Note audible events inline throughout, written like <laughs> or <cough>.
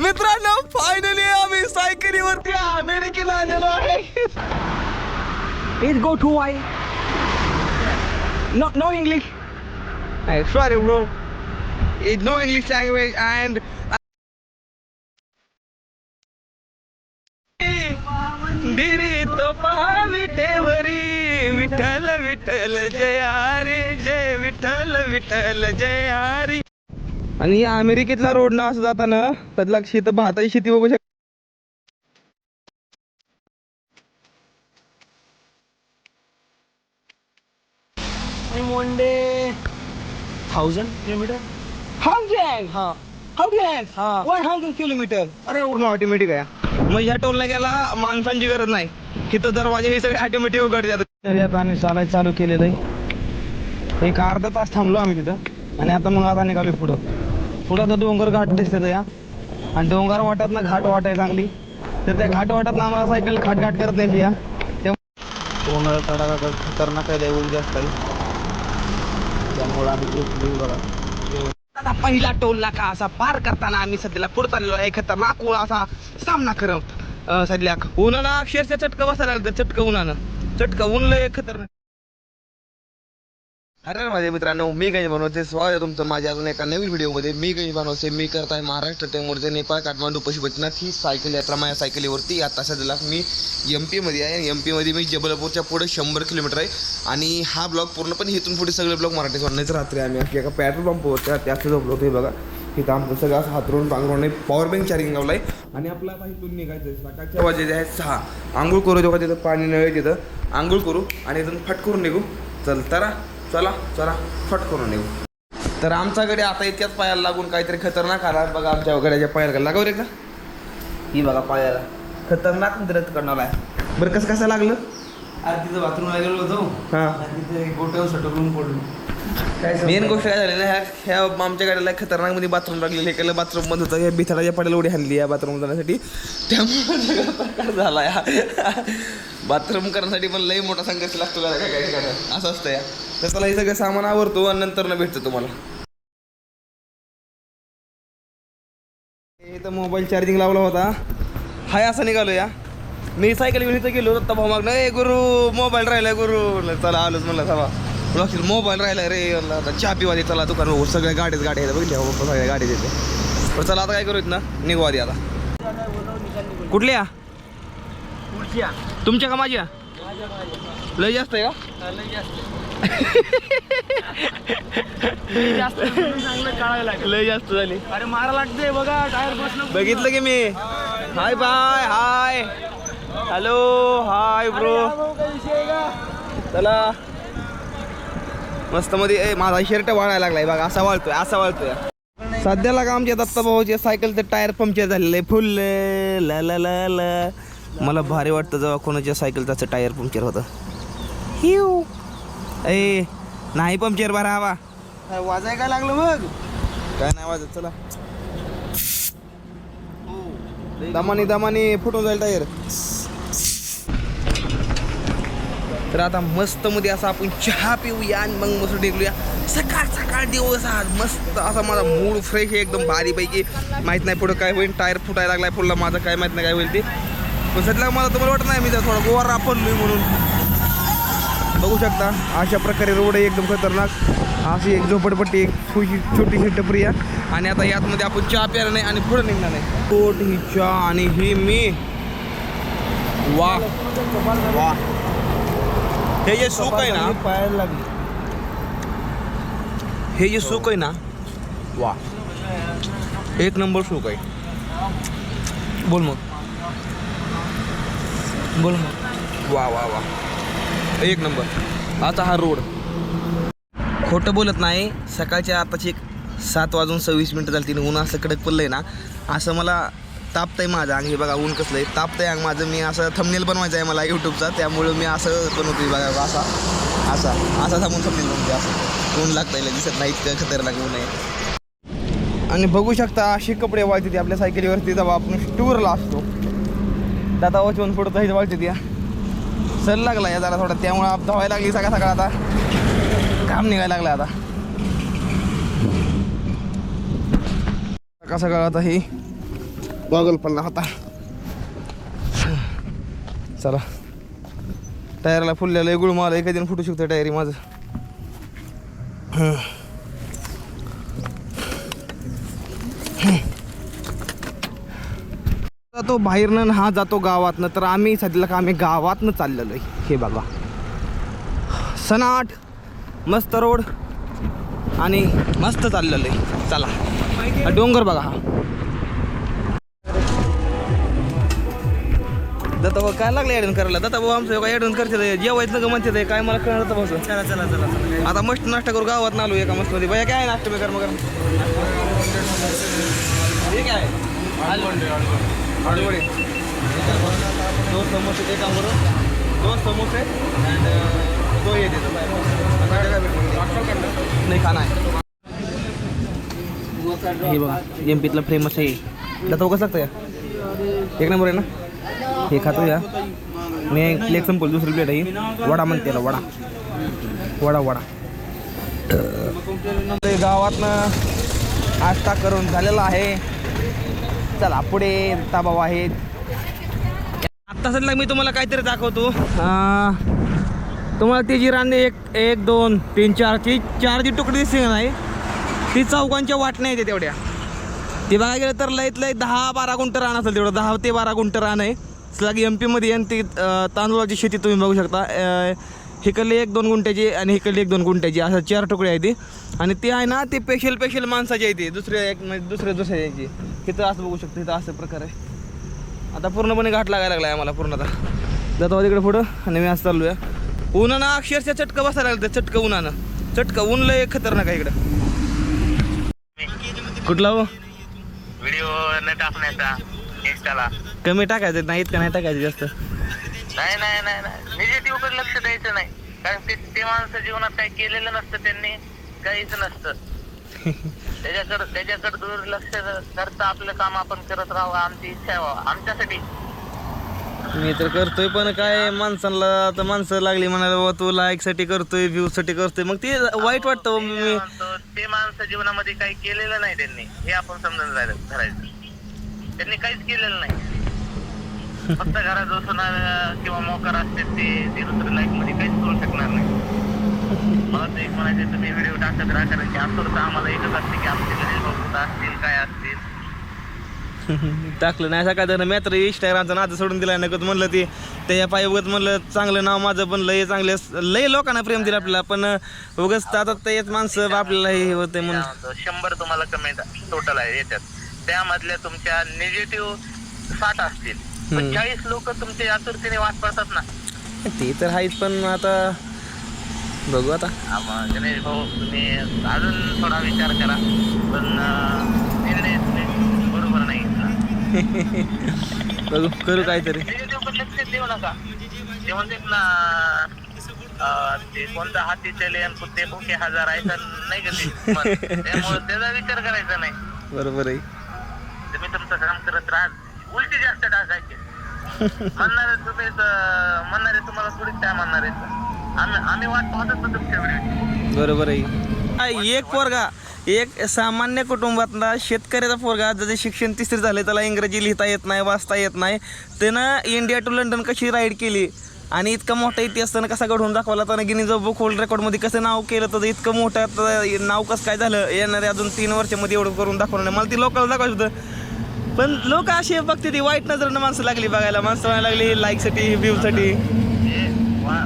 मित्रांनो फायनली आम्ही सायकलीवरती अमेरिकेला आलेलो आहे Please go to why? No, no English. Hey, sorry, bro. It's no English language and. दिरीत विटेवरी विठ्ठल विठ्ठल जया रे जय विठ्ठल विठ्ठल जया रे आणि या अमेरिकेतला रोड ना असं जाताना त्यातला शेत भाताची शेती बघू शकता one day. Thousand kilometer? Hundred हा? हा. Hundred kilometer. अरे पूर्ण ऑटोमॅटिक आहे मग ह्या टोलला गेला माणसांची गरज नाही तिथं दरवाजे हे सगळे ऑटोमॅटिक उघडतात तर आता आम्ही चालायला चालू केलेलं आहे एक अर्धा तास थांबलो आम्ही तिथं आणि आता मग आता निघालो पुढं पुढं तर डोंगर घाट दिसतात या. आणि डोंगर वाटत ना घाट वाट आहे चांगली तर त्या घाट वाटत ना आम्हाला सायकल घाट घाट करत नाही या. उन्हाळा तडाखा खतरनाक आहे ऊन जास्त त्यामुळे आम्ही बघा. पहिला टोल नाका असा पार करताना आम्ही सध्याला पुढे चाललेलो आहे. खतरनाक असा सामना करत सध्या. उन्हाळा अक्षरशः चटका बसायला लागतं चटका उन्हानं. चटका लय खतरनाक. अरे माझे मित्रांनो मी काही बनवते. स्वागत तुमचं माझ्या अजून एका नवीन व्हिडिओमध्ये. मी काही बनवते. मी करत आहे महाराष्ट्र टेमवरचे नेपाळ काठमांडू पशुपतीनाथ ही सायकल यात्रा माझ्या सायकलीवरती. आता सध्याला मी एम पीमध्ये आहे एम पीमध्ये मी जबलपूरच्या पुढे शंभर किलोमीटर आहे. आणि हा ब्लॉग पूर्णपणे इथून पुढे सगळे ब्लॉग मराठीत सोडण्याच रात्री आम्ही अशी एका पेट्रोल पंपवरच्या त्याचं झोपलो होतो बघा. तिथं आमचं सगळं असं हातरून पांघरून पॉवर बँक चार्जिंग लावलाय. आणि आपला आता इथून निघायचं आहे. सकाळच्या वाजेचे आहेत सहा. आंघोळ करू तेव्हा तिथं पाणी नळ आहे तिथं. आंघोळ करू आणि इथून फट करून निघू. चल तरा चला चला फट करून निघू तर आमच्याकडे आता इतक्याच पायाला लागून काहीतरी खतरनाक आला. बघा आमच्या गड्याच्या पायाला लागाव रे का ही बघा पायाला. खतरनाक दरद करणार आहे. बरं कसं कसं लागलं? अरे तिथं बाथरूमला गेलो होतो. हां. तिथे गोट्यावर सटकून पडलो. काय मेन गोष्ट काय झाली ना ह्या ह्या आमच्या गाडीला खतरनाकमध्ये बाथरूम लागलेलं हे केलं बाथरूममध्ये होतं. या बिथाडाच्या पडेल उडी हाणली या बाथरूम जाण्यासाठी त्यामुळे प्रकार झाला या. बाथरूम करण्यासाठी पण लई मोठा संघर्ष लागतो काय असं असतं या. तर त्याला हे सगळं सामान आवरतो आणि नंतर न भेटतं तुम्हाला. इथं मोबाईल चार्जिंग लावला होता. हाय असं निघालो या मी सायकल घेऊन इथं गेलो होता भाऊ मागणं ए गुरु मोबाईल राहिला गुरु. चला आलोच म्हणलं सभा मोबाईल राहिला रे. चहा पिवादी चला दुकान बघू. सगळ्या गाडीच गाडी आहेत बघितल्या हो, सगळ्या गाडी येते पण चला आता काय करू ना निघू आधी आता. कुठल्या? तुमच्या का माझ्या? लय जास्त आहे का? लय जास्त झाली. अरे मारा लागते बघा टायर बघितलं की मी? Hi bye hi. Hello hi bro. चला. मस्त मध्ये ए माझा शर्ट वाळायला लागलाय बघा असा वाळतोय असा वाळतोय. सध्याला का आमच्या दत्ता भाऊच्या सायकलचं टायर पंक्चर झालेलं आहे फुल. ला ला ला ला. मला भारी वाटतं जेव्हा कोणाच्या सायकलचं टायर पंक्चर होतं. हिव. ए नाही पंक्चर बरा हवा. वाजाय काय लागलं मग? काय नाही वाजत चला. दमानी दमानी फुटून जाईल टायर तर आता मस्त मध्ये असा आपण चहा पिऊया आणि मग मस्त टेकलूया. सकाळ सकाळ दिवस आज मस्त असा माझा मूड फ्रेश आहे एकदम भारी पैकी माहीत नाही पुढं काय होईल टायर फुटायला लागलाय पुढला माझं काय माहीत नाही काय होईल ते. पण सध्या मला तुम्हाला वाटत नाही मी जरा थोडा गोवा रापडलोय म्हणून. बघू शकता. अशा प्रकारे रोड आहे एकदम खतरनाक. अशी एक झोपडपट्टी एक छोटी छोटीशी टपरी आहे आणि आता यातमध्ये आपण चहा प्यायला नाही आणि पुढे निघणार नाही पोट ही चहा आणि ही मी. वा वा हे जे सूक आहे ना. पायाला लागली. हे जे सूक आहे ना. वा एक नंबर सूक आहे. बोल मग. बोल मग. वा वा वा एक नंबर. आता हा रोड. खोटं बोलत नाही. सकाळच्या आताची एक सात वाजून सव्वीस मिनटं झाली. तिने ऊन असं कडक पडलंय ना. असं मला तापतंय माझं अंग. हे बघा ऊन कसलं आहे तापतंय अंग माझं. मी असं थंबनेल बनवायचं आहे मला यूट्यूबचा त्यामुळं मी असं बनवतोय बघा. असा असा असा थांबून थंबनेल बनवते असं. ऊन लागतंय दिसत नाही. इतकं खतरनाक ऊन आहे. आणि बघू शकता असे कपडे वाळते ते आपल्या सायकलीवरती. जेव्हा आपण टूरला असतो. दादा वाचवून पुढं तहीच वाळते त्या सर लागला या जरा थोडा. त्यामुळं आप धावायला लागली सकाळ सकाळ आता. काम निघायला लागलं आता. सकाळ सकाळ आता ही गॉगल पडला होता. चला. टायरला फुललेलं आहे गुळ मला दिन फुटू शकतो टायरी माझं. जातो बाहेरनं हा जातो गावातनं तर आम्ही सध्याला का आम्ही गावातनं चाललेलो आहे. हे बघा. सनाट मस्त रोड आणि मस्त चाललेलं आहे. चला. डोंगर बघा हा. दत्ता भाऊ काय लागलं ॲडन करायला? दत्ता भाऊ आमचं काय ॲडन करते जेवायचं का म्हणते ते? काय मला कळलं भाऊ चला चला चला आता मस्त नाश्ता करू गावात आलो एका मस्त मध्ये. भैया काय नाश्ता बेकार मग? हे काय? आलूवडे दोन समोसे ते काम करू दोन समोसे अँड दो देतो नाही खाना आहे हे बघा एम पीतला फेमस आहे. दत्ता कसं लागतं या एक नंबर आहे ना? हे खातो या. मी प्लेट संपल दुसरी प्लेट आहे. वडा म्हणते त्याला वडा. वडा वडा. ते गावातनं नाश्ता करून झालेला आहे. चला पुढे ताबाव आहेत. आत्ता सध्या मी तुम्हाला काहीतरी दाखवतो. तुम्हाला ती जी रांदे एक एक दोन तीन चार ती चार जी तुकडी दिसली नाही ती चौकांच्या वाटण्या येते तेवढ्या. ते बघायला गेलं तर लईत लई दहा बारा गुंट रान असेल तेवढं. दहा ते बारा गुंठ रान आहे. सलग एम पीमध्ये आणि ती तांदूळाची शेती तुम्ही बघू शकता. हिकडली एक दोन गुंठ्याची आणि हिकडली एक दोन गुंठ्याची असं चार तुकडे आहे ती. आणि ते आहे ना ते पेशल पेशल माणसाची आहे ती. दुसऱ्या एक म्हणजे दुसऱ्या दुसऱ्याची इथं असं बघू शकतो इथं असं प्रकार आहे. आता पूर्णपणे घाट लागायला लागला आहे आम्हाला पूर्णतः जातो तिकडे पुढं आणि मी असं चाललो आहे उन्हानं अक्षरशः चटकं बसायला लागलं चटकं उन्हानं. चटकं ऊन लय खतरनाक आहे इकडं. कुठला हो? व्हिडिओ न टाकण्याचा कमी टाकायचं नाही इतकं नाही टाकायचं जास्त. नाही नाही नाही नाही. निगेटिव्हकडे लक्ष द्यायचं नाही. कारण ते ते माणसं जीवनात काही केलेलं नसतं त्यांनी काहीच नसतं. त्याच्याकडे त्याच्याकडे दुर्लक्ष करता आपलं काम आपण करत राहावं आमची इच्छा व्हावं. आमच्यासाठी. मी तर करतोय पण काय माणसाला आता माणसं लागली म्हणाला बाबा तू लाईकसाठी करतोय व्ह्यू साठी करतोय. मग ते वाईट वाटतं हो मी म्हणतो, ते माणसं जीवनामध्ये काही केलेलं नाही त्यांनी. हे आपण समजून जायला- धरायचं. त्यांनी काहीच केलेलं नाही. फक्त घरात बसून किंवा मोकार असते ते ते दुसरं लाईफमध्ये काहीच करू शकणार नाही. मला तर एक म्हणायचे तुम्ही व्हिडिओ टाकत राहा कारण की आतुरता आम्हाला एकच असते की आमचे गरीब बघत असतील काय असतील. <laughs> टाकलं नाही सकाळ मी तर इंस्टाग्रामचा नाद सोडून दिला नकत म्हणलं ते त्याच्या पायी उगत म्हणलं चांगलं नाव माझं पण लय चांगले लय लोकांना प्रेम दिलं आपल्याला पण उगच आता तेच माणसं आपल्याला हे होते म्हणून. शंभर तुम्हाला कमेंट टोटल आहे येतात त्यामधल्या तुमच्या निगेटिव्ह साठ असतील. पण. चाळीस लोक तुमचे आतुरतेने वाट पाहतात ना. ते तर आहेच पण आता बघू आता. आम्हा गणेश भाऊ तुम्ही अजून थोडा विचार करा पण अं, निर्णय तुम्ही बरोबर नाही घेतला. बघू करू काहीतरी. निगेटिव्ह पण लक्ष देऊ नका. ते म्हणतात ना अं, ते कोणता हाती चले आणि कुत्ते भुके हजार आहे तर नाही का ते. त्यामुळे त्याचा विचार करायचा नाही. बरोबर आहे. तुम्ही तुमचं काम करत राहा. उलटी जास्त टाकायचे म्हणणारे तुम्ही तर- म्हणणारे तुम्हाला थोडीच काय म्हणणार आहेत. आम्ही आम्ही वाट पाहतच ना तुमच्या व्हिडिओची बरोबर आहे. हा, एक पोरगा एक सामान्य कुटुंबातला शेतकऱ्याचा पोरगा ज्याचं शिक्षण तिसरी झाले त्याला इंग्रजी लिहिता येत नाही वाचता येत नाही. त्यानं इंडिया टू लंडन कशी राईड केली? आणि इतका मोठा इतिहास त्यानं कसा घडवून दाखवला? त्यानं गिनीज बुक वर्ल्ड रेकॉर्डमध्ये कसं नाव केलं? तर इतकं मोठं नाव कसं काय झालं? येणाऱ्या अजून तीन वर्षामध्ये एवढं करून दाखवलं नाही. मला ती लोकांना दाखवायचं होतं. पण लोक असे बघते ती वाईट नजरेनं माणसं लागली बघायला. माणसं म्हणायला लागली लाईकसाठी व्ह्यूसाठी हे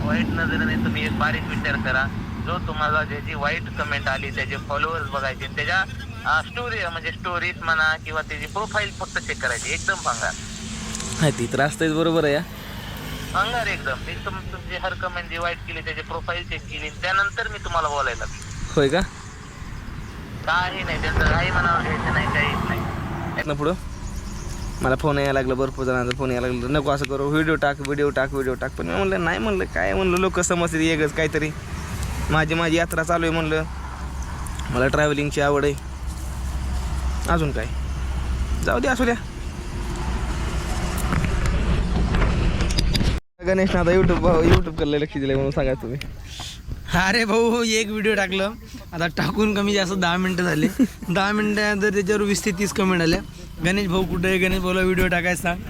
वाईट नजरेने तुम्ही एक बारीक विचार करा. जो तुम्हाला ज्याची वाईट कमेंट आली त्याचे फॉलोअर्स बघायचे त्याच्या स्टोरी म्हणजे स्टोरीज म्हणा किंवा त्याची प्रोफाईल फक्त चेक करायची. एकदम भंगार हा ती तर असतंच बरोबर आहे. भंगार एकदम. एकदम तुमची हर कमेंट जी वाईट केली त्याची प्रोफाईल चेक केली त्यानंतर मी तुम्हाला बोलायला लागलो. होय का? काही नाही त्यांचं काही म्हणावं घ्यायचं नाही काहीच नाही. पुढं? मला फोन यायला लागला भरपूर जणांचा फोन यायला लागला. नको असं करू व्हिडिओ टाक व्हिडिओ टाक व्हिडिओ टाक. पण मी म्हणलं नाही म्हणलं काय म्हणलं लोक समजते एकच काहीतरी. माझी माझी यात्रा चालू आहे म्हणलं. मला ट्रॅव्हलिंगची आवड आहे. अजून काय? जाऊ द्या असू द्या. गणेश आता युट्यूब युट्यूब करले लक्ष दिलं म्हणून सांगा तुम्ही. अरे भाऊ एक व्हिडिओ टाकलं. आता टाकून कमी जास्त दहा मिनटं झाले. दहा मिनटं जर त्याच्यावर वीस ते तीस कमेंट आल्या गणेश भाऊ कुठे आहे? गणेश भाऊला व्हिडिओ टाकायचा सांग.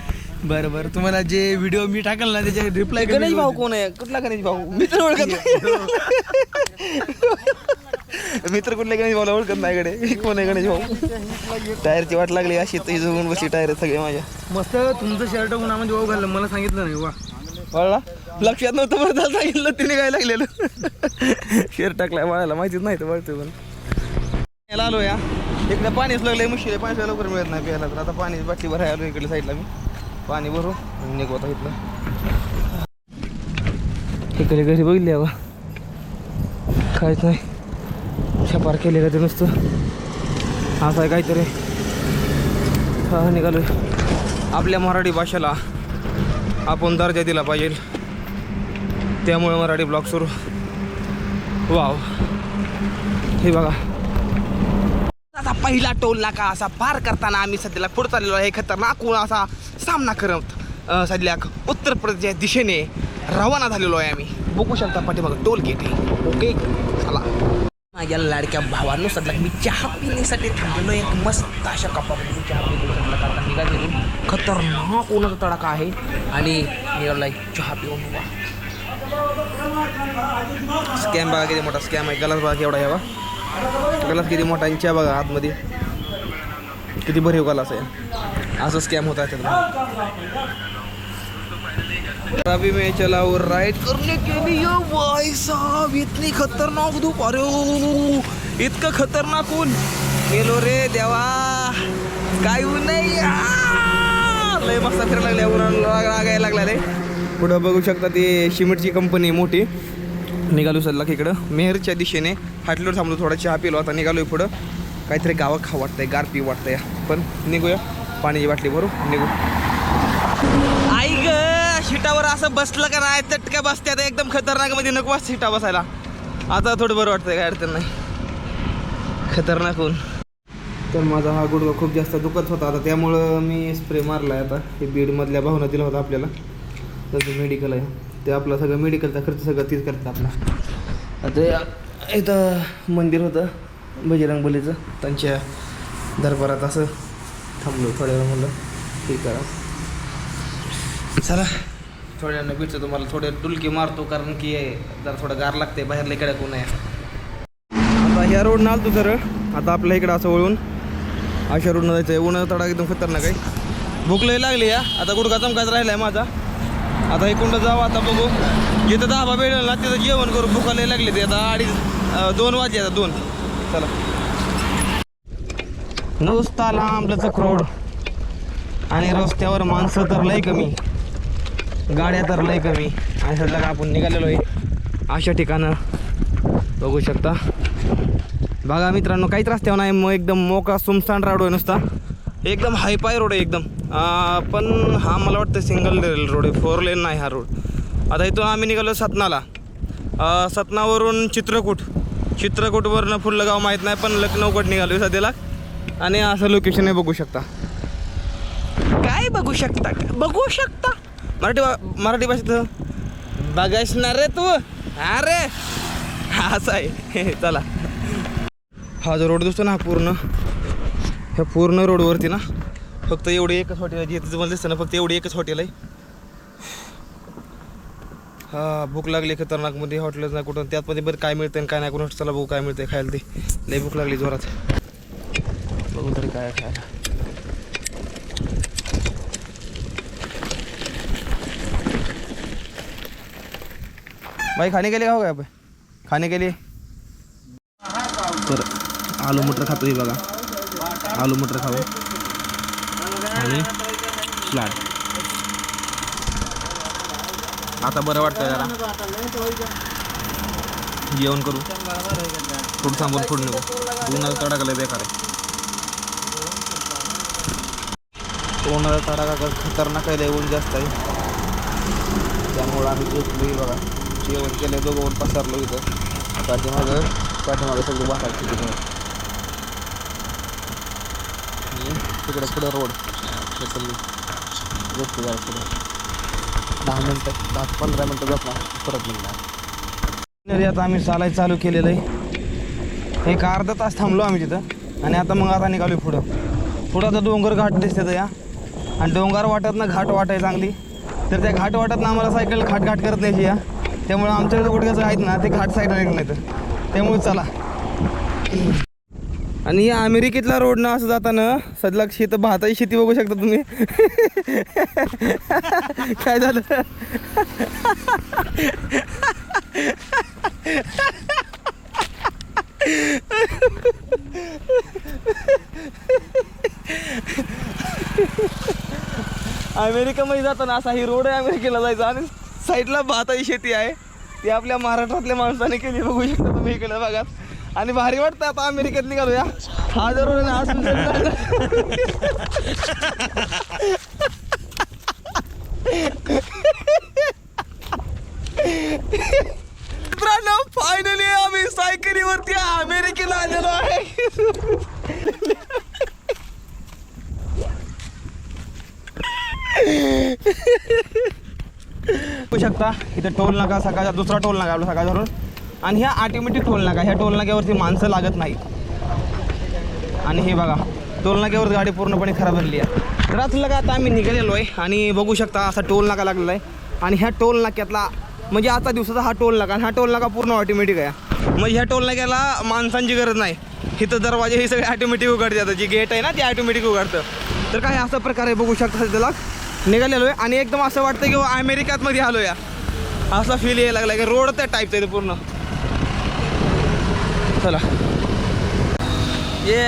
बरं बरं. तुम्हाला जे व्हिडिओ मी टाकल ना त्याचे रिप्लाय गणेश भाऊ कोण आहे? कुठला गणेश भाऊ? मित्र ओळखत नाही. मित्र कुठले गणेश भाऊला ओळखत नाही कडे कोण आहे गणेश भाऊ? टायरची वाट लागली अशी तरी जगून बसली टायर सगळे माझ्या. मस्त तुमचं शर्ट उन्हामध्ये वाहू घाललं मला सांगितलं नाही वा. वळला लक्षात नव्हतं बरं सांगितलं तिने काय लागलेलं. <laughs> शेर टाकलाय वळायला माहितीच नाही तर वळतोय पण. याला आलो या. इकडे पाणीच लागलंय मुश्किल आहे पाणी लवकर मिळत नाही प्यायला. तर आता पाणी बाटली भरायला आलो इकडे साईडला मी. पाणी भरू निघू आता इथलं इकडे घरी बघितली बा. काहीच नाही. छपार केले का ते नुसतं. असं आहे काहीतरी. हा निघालो आपल्या मराठी भाषेला आपण दर्जा दिला पाहिजे. त्यामुळे मराठी ब्लॉग सुरू. वाव. हे बघा. आता पहिला टोल नाका असा पार करताना आम्ही सध्याला पुढे चाललेलो आहे. खतरनाक कोण असा सामना करत सध्या उत्तर प्रदेशच्या दिशेने रवाना झालेलो आहे आम्ही. बघू शकता पाठीमागं टोल गेट आहे. ओके चला. माझ्या लाडक्या भावांनो सध्या मी चहा पिण्यासाठी थांबलेलो एक मस्त अशा कपामध्ये चहा पितो. आता निघालेलो खतरनाक उन्हाचा तडाखा आहे. आणि निघालाय चहा पिऊन स्कॅम बघा किती मोठा स्कॅम आहे. गलास बघा केवढा आहे बा गलास किती मोठा आहे? बघा आतमध्ये. किती भरीव गलास आहे. असं स्कॅम होता त्याच्यात रवी मैं चला और राइड करने के लिए भाई साहब इतनी खतरनाक धूप. अरे इतकं खतरनाक ऊन. गेलो रे देवा. काय ऊन नाही. लय मस्त फिरायला लागल्या उन्हाळा लागायला लागला रे. पुढं बघू शकता ती सिमेंटची कंपनी मोठी. निघालो सल्ला इकडं. मेहरच्या दिशेने हाटलोर थांबलो थोडा चहा पिलो आता निघालोय पुढं. काहीतरी गावा खा वाटतंय गार पी वाटतंय. पण निघूया पाण्याची बाटली भरू निघू. आई ग शिटावर असं बसलं का नाही? चटक्या बसते आता एकदम खतरनाकमध्ये नको वाटतं शिटा बसायला. आता थोडं बरं वाटतंय काय अडचण नाही. खतरनाक होऊन तर माझा हा गुडघा खूप जास्त दुखत होता आता त्यामुळं मी स्प्रे मारला आहे आता. हे बीडमधल्या भावना दिला होता आपल्याला. तसं मेडिकल आहे. ते आपलं सगळं मेडिकलचा खर्च सगळं तीच करतात आपला. आता इथं मंदिर होतं बजरंग बलीचं त्यांच्या दरबारात असं थांबलो थोड्या वेळ म्हणलं. ठीक करा चला. थोड्या वेळानं भेटतो तुम्हाला थोडे डुलकी मारतो कारण की जरा थोडं गार लागते बाहेर इकडे कोण आहे? आता ह्या रोडनं आलतो सर आता आपल्या इकडं असं वळून. अशा रोडनं जायचं आहे ऊन तडा एकदम खतरनाक आहे. भूक लय लागली या. आता गुडघा चमकायचा राहिला आहे माझा. आता इकडं जाऊ आता बघू. जिथं दहा भेटेल ना तिथं जेवण करू भुका लागले ते. आता अडीच दोन वाजले आता दोन. चला. नुसता लांबलंच क्रोड आणि रस्त्यावर माणसं तर लय कमी. गाड्या तर लय कमी. आणि सध्या आपण निघालेलो आहे. अशा ठिकाणं. बघू शकता. बघा मित्रांनो काहीच रस्त्यावर नाही. मग एकदम मोका सुमसान राडू आहे नुसता. एकदम हायपाय रोड आहे एकदम. पण हा मला वाटतं सिंगल रोड आहे. फोर लेन नाही हा रोड आता इथून आम्ही निघालो सतनाला. सतनावरून चित्रकूट. चित्रकूटवरनं पुढलं गाव माहीत नाही पण लखनौकट निघालो सध्याला. आणि असं लोकेशन आहे बघू शकता. काय बघू शकता? बघू शकता. मराठी भा- मराठी भाषेत बघायच ना रे तू. अरे! असं आहे. <laughs> चला. हा जो रोड दिसतो ना हा पूर्ण. ह्या पूर्ण रोडवरती ना फक्त एवढी एकच हॉटेल आहे जिथे तुम्हाला दिसतं ना फक्त एवढी एकच हॉटेल आहे. हा भूक लागली खतरनाकमध्ये हॉटेलच नाही कुठं. त्यातमध्ये बरं काय मिळतं आणि काय नाही कुठून चला बघू काय मिळतंय खायला ते. लई भूक लागली जोरात. बघू तरी काय खायला. भाई खाने के लिए हो काय पे खाने के लिए तर आलू मटर खातो बघा. आलू मटर खाऊ. आणि स्लाड आता बरं वाटतं जरा. जेवण करू. थोडं थांबून फोड निघू उन्हाळा तडाखाला बेकार आहे. उन्हाळा तडाखा खतरनाक आहे ऊन जास्त आहे. त्यामुळं आम्ही झोपलोय बघा. जेवण केलं दोघं पसरलो इथं. पाठीमागं पाठीमागं सगळं बाहेर तिथं आणि तिकडं पुढं रोड. ढकलली झोपतो जरा पुढं. दहा मिनटं दहा पंधरा मिनटं झोपणार. परत निघणार. आता आम्ही चालायला चालू केलेलं आहे. एक अर्धा तास थांबलो आम्ही तिथं. आणि आता मग आता निघालो पुढं. पुढं आता डोंगर घाट दिसते या. आणि डोंगर वाटत ना घाट वाट आहे चांगली तर त्या घाट वाटत ना आम्हाला सायकल घाट घाट करत नाही या. त्यामुळे आमच्याकडे कसं आहेत ना ते घाट साईडला निघत नाही तर त्यामुळे चला. आणि या अमेरिकेतला रोड ना असं जाताना सदला शेत भाताची शेती बघू शकता तुम्ही. <laughs> काय झालं? अमेरिकामध्ये जाताना असा ही रोड आहे अमेरिकेला जायचा. आणि साईडला भाताची शेती आहे. ती आपल्या महाराष्ट्रातल्या माणसाने केली बघू शकता तुम्ही इकडे बघा. आणि भारी वाटतं आता अमेरिकेतली करूया हा जरूर मित्रांनो फायनली आम्ही सायकलीवरती अमेरिकेला आलेलो आहे. शकता इथे टोल नाका सकाळचा दुसरा टोल नाका आपला सकाळ धरून आणि ह्या ऑटोमॅटिक टोलनाका ह्या टोलनाक्यावरती माणसं लागत नाहीत. आणि हे बघा टोलनाक्यावर गाडी पूर्णपणे खराब झालेली आहे. तर आता आता आम्ही निघालेलो आहे आणि बघू शकता असा टोल नाका लागलेला आहे आणि ह्या टोल नाक्यातला म्हणजे आता दिवसाचा हा टोल नाका आणि हा टोल नाका पूर्ण ऑटोमॅटिक आहे. म्हणजे ह्या टोल नाक्याला माणसांची गरज नाही. इथं दरवाजे हे सगळे ऑटोमॅटिक उघडतात जी गेट आहे ना ते ऑटोमॅटिक उघडतं. तर काय असा प्रकारे बघू शकता त्याला निघालेलो आहे आणि एकदम असं वाटतं की बाबा अमेरिकात मध्ये आलो या असा फील यायला लागला की रोड त्या टाईपचा आहे पूर्ण. चला. ये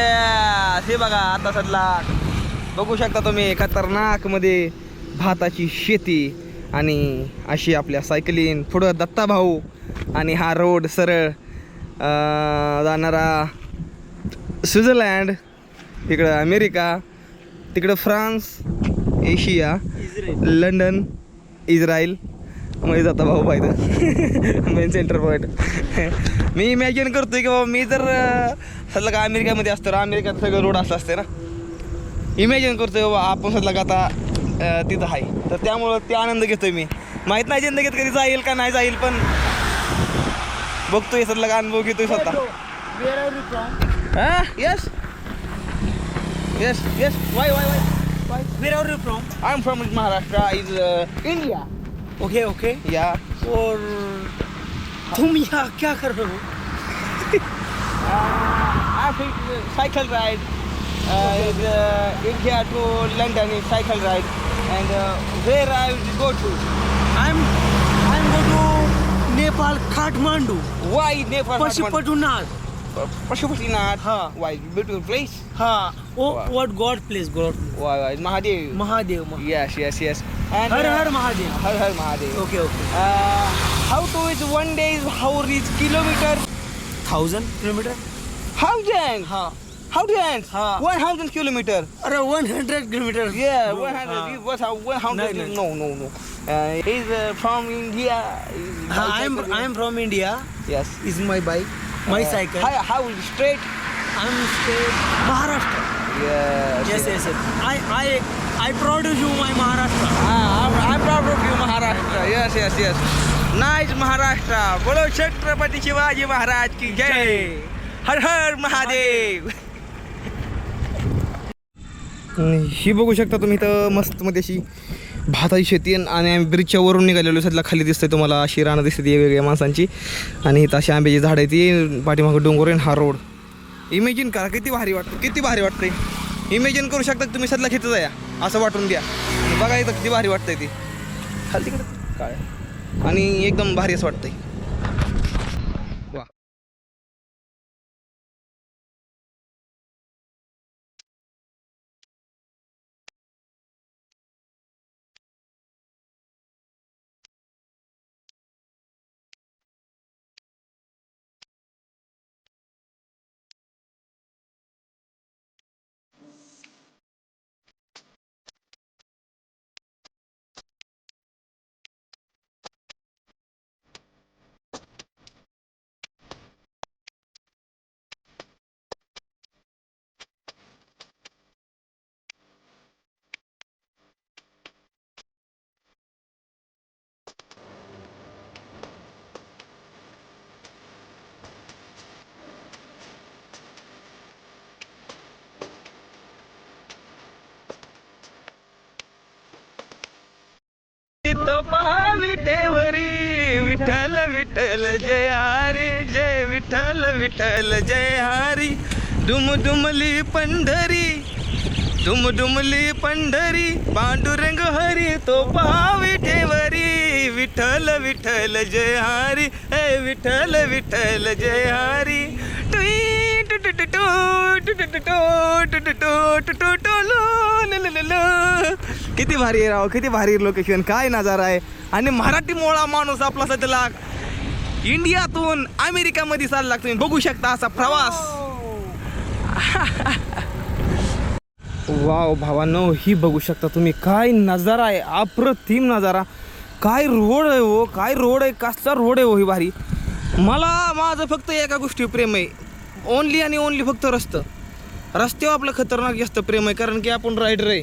हे बघा आता सध्या बघू शकता तुम्ही खतरनाकमध्ये भाताची शेती आणि अशी आपल्या सायकलीन पुढं दत्ता भाऊ आणि हा रोड सरळ जाणारा स्वित्झर्लँड इकडं अमेरिका तिकडं फ्रान्स एशिया लंडन इस्रायल. मध्ये जाता भाऊ पाहिजे. मेन सेंटर पॉईंट मी इमॅजिन करतोय की बाबा मी जर सध्या का अमेरिकेमध्ये असतो अमेरिकेत सगळं रोड असं असते ना. इमॅजिन करतोय बाबा आपण सध्या का आता तिथं आहे. तर त्यामुळं ते आनंद घेतोय मी. माहीत नाही जिंदगीत कधी जाईल का नाही जाईल पण बघतोय सध्या का अनुभव घेतोय स्वतः. हा? Yes yes yes why why why Where are you from? I am from Maharashtra is India Okay, okay. या और तुम यहाँ क्या कर रहे हो uh, cycle ride. Uh, is, uh, India to London is cycle ride, and uh, where I will go to? I'm I'm going to Nepal, Kathmandu, Why Nepal? Pashupatunath. Pashupatinath. हाँ. Why beautiful place? हाँ oh, Wow. what God place God Why, why Mahadev? Mahadev Mah- yes, yes, yes. And Har Har Mahadev. Har Har Mahadev. Okay, okay. Uh, how to is one day is how reach kilometer? Thousand kilometer. Thousand. Huh. Thousand. Huh. One thousand kilometer. Or one hundred kilometers. Yeah, no, one hundred. What? One hundred? No, no, no. Uh, he's uh, from India. I'm I'm from India. Yes. Is my bike, my uh, cycle. How, how straight? I'm straight Maharashtra. Yes. yes yes. yes I I I produce you my Maharashtra. Ah, I'm, I'm proud of you, Maharashtra. Yes, yes, yes. Nice Maharashtra. बोलो छत्रपती शिवाजी महाराज की जय हर हर महादेव ही बघू शकता तुम्ही इथं मस्त मध्ये अशी भाताची शेती आणि आम्ही ब्रिजच्या वरून निघालेलो. सध्या खाली दिसतंय तुम्हाला अशी रानं दिसते वेगवेगळ्या माणसांची. आणि इथं अशी आंब्याची झाड आहे ती पाठीमागं डोंगर हा रोड इमेजिन करा किती भारी वाटतं किती भारी वाटतंय. इमेजिन करू शकता तुम्ही सध्या घेतच या असं वाटून द्या. बघा इथं किती भारी वाटतंय ती. खाली तिकडे. काय? आणि एकदम भारी असं वाटतंय. तो पहा विटेवरी विठ्ठल विठ्ठल जय हरी जय विठ्ठल विठ्ठल जय हरी. दुम दुमली पंढरी दुम दुमली पंढरी पांडुरंग हरी तो पहा विठेवरी विठ्ठल विठ्ठल जय हरी हे विठ्ठल विठ्ठल जय हरी. किती भारी आहे राव किती भारी लोकेशन काय नजारा आहे. आणि मराठी मोळा माणूस आपला सध्याला इंडियातून अमेरिकामध्ये चालला तुम्ही बघू शकता असा प्रवास. वाव भावानो ही बघू शकता तुम्ही. काय नजारा आहे अप्रतिम नजारा. काय रोड आहे हो काय रोड आहे कसला रोड आहे हो ही भारी. मला माझं फक्त एका गोष्टी प्रेम आहे. ओनली आणि ओनली फक्त रस्तं. रस्त्यावर आपलं खतरनाक जास्त प्रेम आहे कारण की आपण रायडर आहे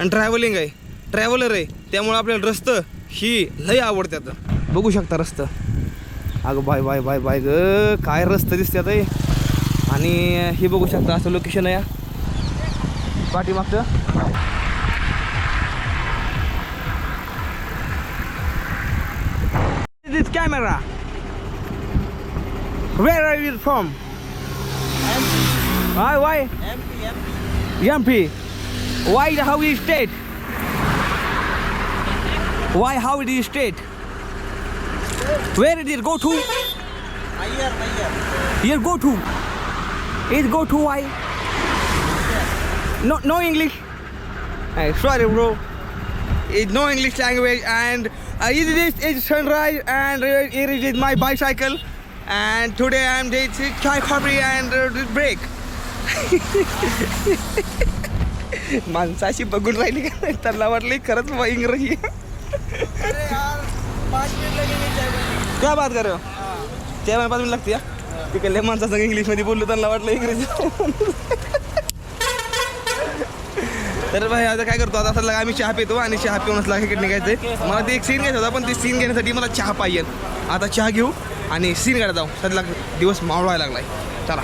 आणि ट्रॅव्हलिंग आहे. ट्रॅव्हलर आहे त्यामुळे आपल्याला रस्तं ही लय आवडतात. बघू शकता रस्तं. अगं बाय बाय बाय बाय ग. काय रस्तं दिसतात आहे आणि हे बघू शकता असं लोकेशन आहे. पाठीमागचं. Camera camera. Are you from? Why? Why? MP. Why? How is state? Why? How it is state? Where it go to? Here go to. It go to why? No, no English. Hey, sorry, bro. It's no English language, and uh, it is it's sunrise, and uh, here it is my bicycle, and today I'm chai coffee and uh, break. माणसाशी बघून राहिली का नाही? त्यांना वाटलं खरंच बा इंग्रजी. काय बात कर त्या बाय पाच मिनिट लागते या तिकडल्या माणसासंग इंग्लिशमध्ये बोललो त्यांना वाटलं इंग्रजी. तर भाई आता काय करतो? आता असं लागा आम्ही चहा पितो आणि चहा पिऊनच लागा इकडे निघायचं मला ते एक सीन घ्यायचा होता पण ते सीन घेण्यासाठी मला चहा पाहिजे. आता चहा घेऊ आणि सीन काढा जाऊ. सध्या दिवस मावळायला लागलाय. चला.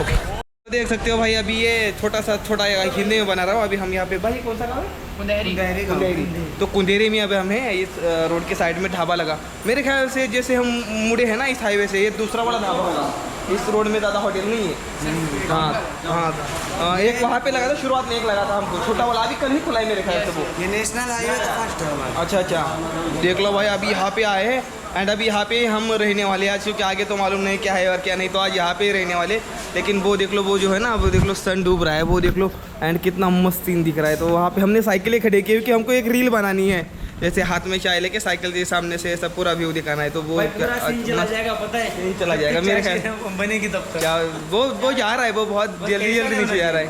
ओके देख सकते हो भाई अभी ये छोटा सा छोटा हिंदी में बना रहा हूँ। अभी हम यहाँ पे भाई कौन सा गाँव है? कुंदेरी तो कुंदेरी में अभी हम हैं इस रोड के साइड में ढाबा लगा। मेरे ख्याल से जैसे हम मुड़े हैं ना इस हाईवे से ये दूसरा बड़ा ढाबा होगा। इस रोड में ज़्यादा होटल नहीं है। हाँ हाँ एक वहाँ पे लगा था शुरुआत में एक लगा था हमको। छोटा वाला अभी कल ही खुला है मेरे ख्याल से वो। ये नेशनल हाईवे का फ़र्स्ट है। अच्छा अच्छा। देख लो भाई अभी यहाँ पे आए हैं एंड अभी यहाँ पे हम रहने वाले आज क्योंकि आगे तो मालूम नहीं क्या है और क्या नहीं तो आज यहाँ पे ही रहने वाले। लेकिन वो देख लो वो जो है ना वो देख लो सन डूब रहा है वो देख लो एंड कितना मस्त सीन दिख रहा है। तो वहाँ पे हमने साइकिलें खड़े की क्योंकि हमको एक रील बनानी है। जैसे हाथ में चाय लेके साइकिल के सामने से सब पूरा व्यू दिखाना है तो वो चला जाएगा पता है? चला जाएगा मेरे ख्याल बनेगी तब तक। क्या वो वो जा रहा है वो बहुत जल्दी जल्दी नीचे जा रहा है।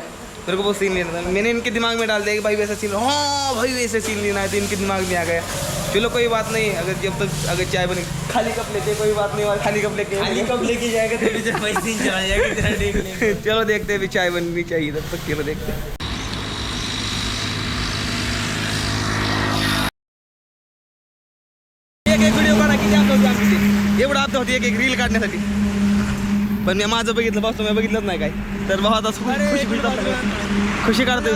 मेरे को वो सीन लेना था मैंने इनके दिमाग में डाल दिया कि भाई वैसा सीन हाँ भाई वैसे सीन लेना है तो इनके दिमाग में आ गया। चलो कोई बात नहीं अगर जब तक तो अगर चाय बने खाली कप लेके कोई बात नहीं और खाली कप लेके। खाली कब लेके जाएगा सीन चला <laughs> देखते हैं अभी चाय बननी चाहिए तब तक चलो देखते होती एक एक रील काढण्यासाठी. पण मी माझं बघितलं पाहतो मी बघितलंच नाही काय. तर भाऊ आता खुशी खुशी खुशी काढतोय